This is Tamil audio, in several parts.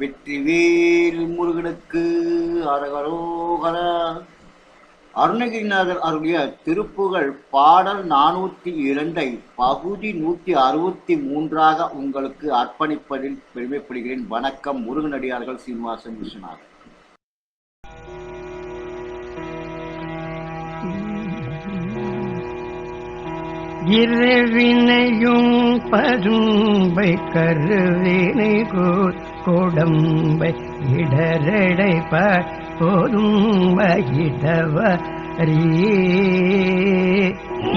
வெற்றிவேல் முருகனுக்கு அரகரோகரா. அருணகிரிநாதர் அருளிய திருப்புகழ் பாடல் நானூற்றி இரண்டை பகுதி நூற்றி அறுபத்தி மூன்றாக உங்களுக்கு அர்ப்பணிப்பதில் பெருமைப்படுகிறேன். வணக்கம் முருகனடியார்கள் சீனிவாசன் விஸ்வநாதன் இருவினையும் பரும்பை கருவினை கோடம்பை இடரடை போதும்ப இடவரி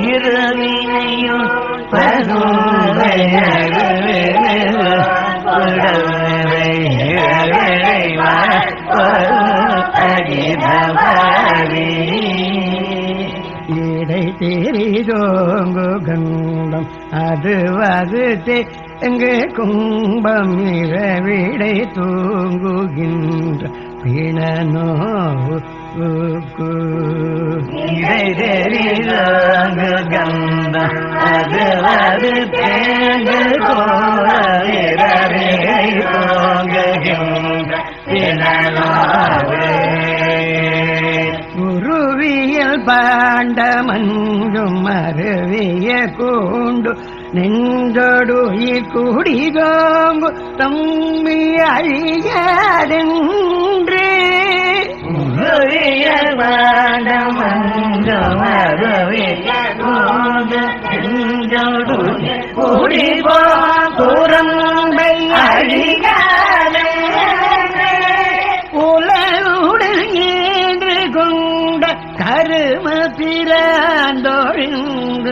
இருவினையும் இடை தெரிதோங்கு கண்டம் அது வகுத்தே எங்கு கும்பம் விடை தூங்குகின்ற பிணனோ கண்டம் அது தூங்குகின்ற பிணனோ பாண்டமஞ்சும் அருவிய கூண்டு நின்றொடுயிர் குடிகோங்கு தம்மி குடிகோ குரம்பை அழியாதென்று. உலகுடன் ஏன்று கொண்ட கரும பிறந்தொழிந்து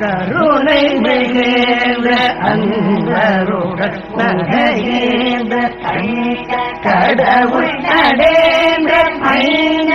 கருணை மிகேந்த அன்பருடன் நகையேந்த கடவுள் நடேந்த ஐந்த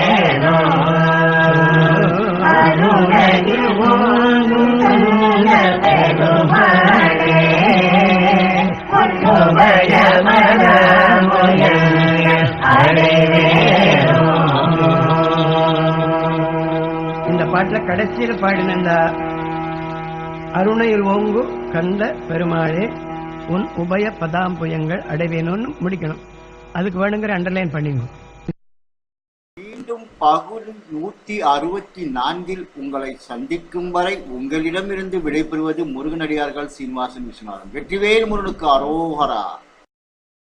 பாட்டில் கடைசியில் பாடின இந்த அருணையில் ஓங்கு கந்த பெருமாளே உன் உபய பதாம்புயங்கள் அடைவேணும்னு முடிக்கணும். அதுக்கு வேணுங்கிற அண்டர்லைன் பண்ணிக்கணும் மீண்டும் பகுதி நூத்தி அறுபத்தி நான்கில் உங்களை சந்திக்கும் வரை உங்களிடமிருந்து விடைபெறுவது முருகனடியார்கள் சீனிவாசன் விஸ்வநாதன். வெற்றிவேல் முருகனுக்கு அரோகரா.